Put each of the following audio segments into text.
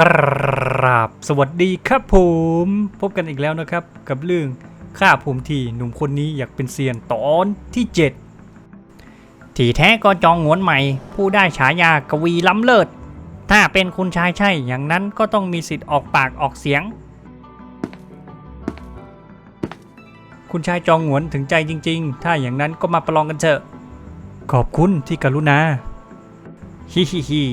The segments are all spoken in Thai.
กราบสวัสดีครับผม พบกันอีกแล้วนะครับ กับเรื่องข้าผมทีหนุ่มคนนี้อยากเป็นเซียนตอนที่ 7 ที่แท้ก็จองหวนใหม่ ผู้ได้ฉายากวีล้ำเลิศ ถ้าเป็นคุณชายใช่อย่างนั้นก็ต้องมีสิทธิ์ออกปากออกเสียง คุณชายจองหวนถึงใจจริง ๆ ถ้าอย่างนั้นก็มาประลองกันเถอะ ขอบคุณที่กรุณาฮิฮิฮิ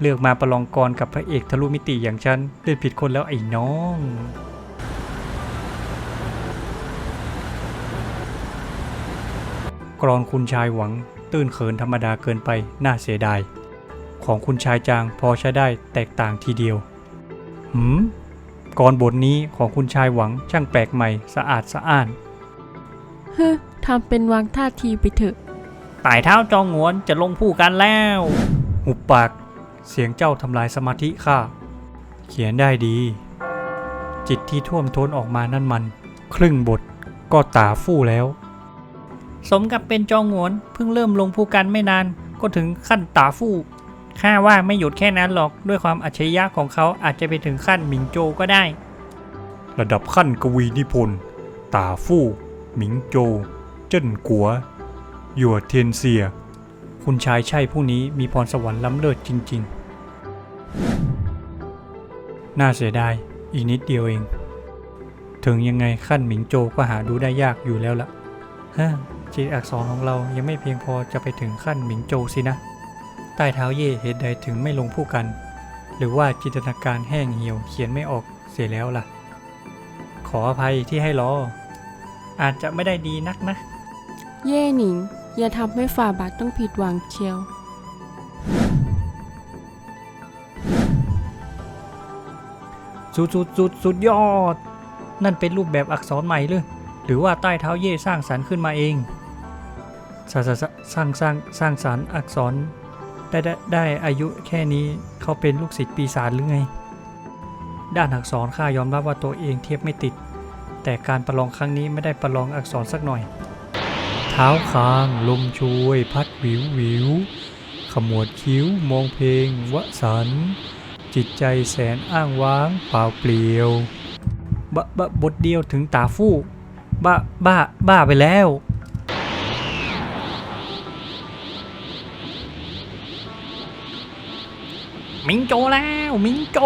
เลือกมาประลองกรกับพระเอกทะลุมิติอย่างฉันเล่นผิดคนแล้วไอ้น้อง กรอนคุณชายหวัง ตื้นเขินธรรมดาเกินไปน่าเสียดาย ของคุณชายจางพอใช้ได้แตกต่างทีเดียว หืมกรบทนี้ของคุณชายหวังช่างแปลกใหม่สะอาดสะอ้านเฮ้อทำเป็นวางท่าทีไปเถอะไต่เท้าจองหวนจะลงผู้กันแล้ว หุบปาก เสียงเจ้าทำลายสมาธิข้า เขียนได้ดี จิตที่ท่วมท้นออกมานั่นมัน ครึ่งบทก็ตาฟู่แล้ว สมกับเป็นจองหวนเพิ่งเริ่มลงผู้กันไม่นานก็ถึงขั้นตาฟู่ข้าว่าไม่หยุดแค่นั้นหรอกด้วยความอัจฉริยะของเขาอาจจะไปถึงขั้นหมิงโจก็ได้ ระดับขั้นกวีนิพนธ์ตาฟู่หมิงโจ เจิ้นกัวหยวดเทียนเสีย คุณชายใช่ผู้นี้มีพรสวรรค์ล้ำเลิศจริง ๆ น่าเสียดาย อีกนิดเดียวเอง ถึงยังไงขั้นหมิงโจก็หาดูได้ยากอยู่แล้วล่ะฮะจิตอักษรของเรายังไม่เพียงพอจะไปถึงขั้นหมิงโจสินะ ใต้เท้าเย่เหตุใดถึงไม่ลงผู้กัน หรือว่าจินตนาการแห้งเหี่ยวเขียนไม่ออกเสียแล้วล่ะ ขออภัยที่ให้รออาจจะไม่ได้ดีนักนะ เย่หนิง อย่าทำให้ฝ่าบาทต้องผิดหวังเชียว สุดสุดสุดสุดยอด นั่นเป็นรูปแบบอักษรใหม่หรือหรือว่าใต้เท้าเย่สร้างสรรค์ขึ้นมาเองสร้างสร้างสร้างสร้างสรรค์อักษรได้ได้ได้อายุแค่นี้เขาเป็นลูกศิษย์ปีศาจหรือไง ด้านอักษรข้ายอมรับว่าตัวเองเทียบไม่ติด แต่การประลองครั้งนี้ไม่ได้ประลองอักษรสักหน่อย ท้าคาง ลมช่วยพัดวิววิว ขมวดคิ้วมองเพลง วสัน จิตใจแสนอ้างว้างเปล่าเปลี่ยว บะบะบทเดียวถึงตาฟู่บ้าบ้าบ้าไปแล้ว มิงโจแล้ว มิงโจ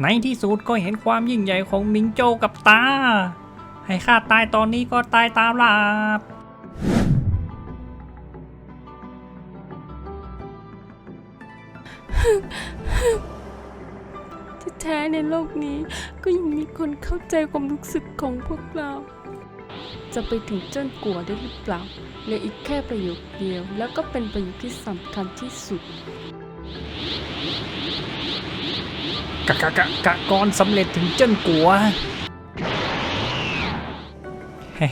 ในที่สุดก็เห็นความยิ่งใหญ่ของมิงโจกับตา ให้ข้าตายตอนนี้ก็ตายตามหลับที่แท้ในโลกนี้ก็ยังมีคนเข้าใจความรู้สึกของพวกเรา จะไปถึงเจ้นกัวได้หรือเปล่าเหลืออีกแค่ประโยคเดียว แล้วก็เป็นประโยคที่สำคัญที่สุดกะกะกะกะกรสำเร็จถึงเจิ้นกัว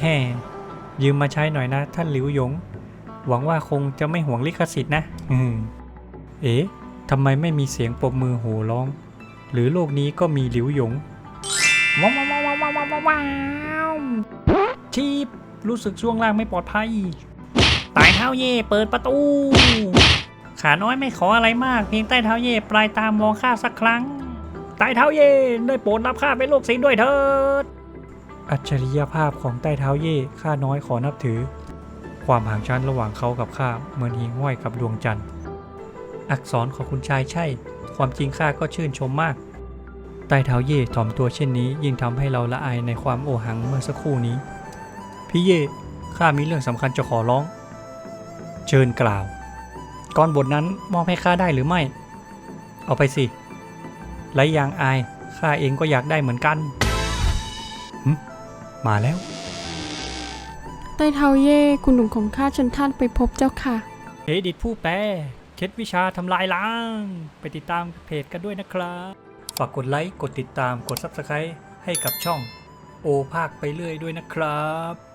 แฮ่ๆยืมมาใช้หน่อยนะท่านหลิวหยง หวังว่าคงจะไม่ห่วงลิขสิทธิ์นะอืมเอ๊ะทำไมไม่มีเสียงปรบมือโห่ร้อง หรือโลกนี้ก็มีหลิวหยงว้าวว้าวว้าวว้าวว้าวชีพรู้สึกช่วงล่างไม่ปลอดภัยตายเท้าเย่เปิดประตู ขาน้อยไม่ขออะไรมากเพียงใต้เท้าเย่ปลายตามมองข้าสักครั้งใต้เท้าเย่ได้โปรดรับข้าเป็นลูกศิษย์ด้วยเถิด อัจฉริยภาพของใต้เท้าเย่ข้าน้อยขอนับถือ ความห่างชั้นระหว่างเขากับข้าเหมือนหิ่งห้อยกับดวงจันทร์ อักษรของคุณชายใช่ ความจริงข้าก็ชื่นชมมาก ใต้เท้าเย่ถ่อมตัวเช่นนี้ ยิ่งทำให้เราละอายในความโอหังเมื่อสักครู่นี้ พี่เย่ข้ามีเรื่องสำคัญจะขอร้อง เชิญกล่าวก่อนบทนั้นมอบให้ข้าได้หรือไม่ เอาไปสิไรยางอายข้าเองก็อยากได้เหมือนกัน มาแล้ว ใต้เท้าเย่คุณหนุ่มของข้าชนท่านไปพบเจ้าค่ะเอดิตผู้แปลเคล็ดวิชาทำลายล้าง ไปติดตามเพจกันด้วยนะครับ ฝากกดไลค์ กดติดตาม กด Subscribe ให้กับช่อง โอภาคไปเรื่อยด้วยนะครับ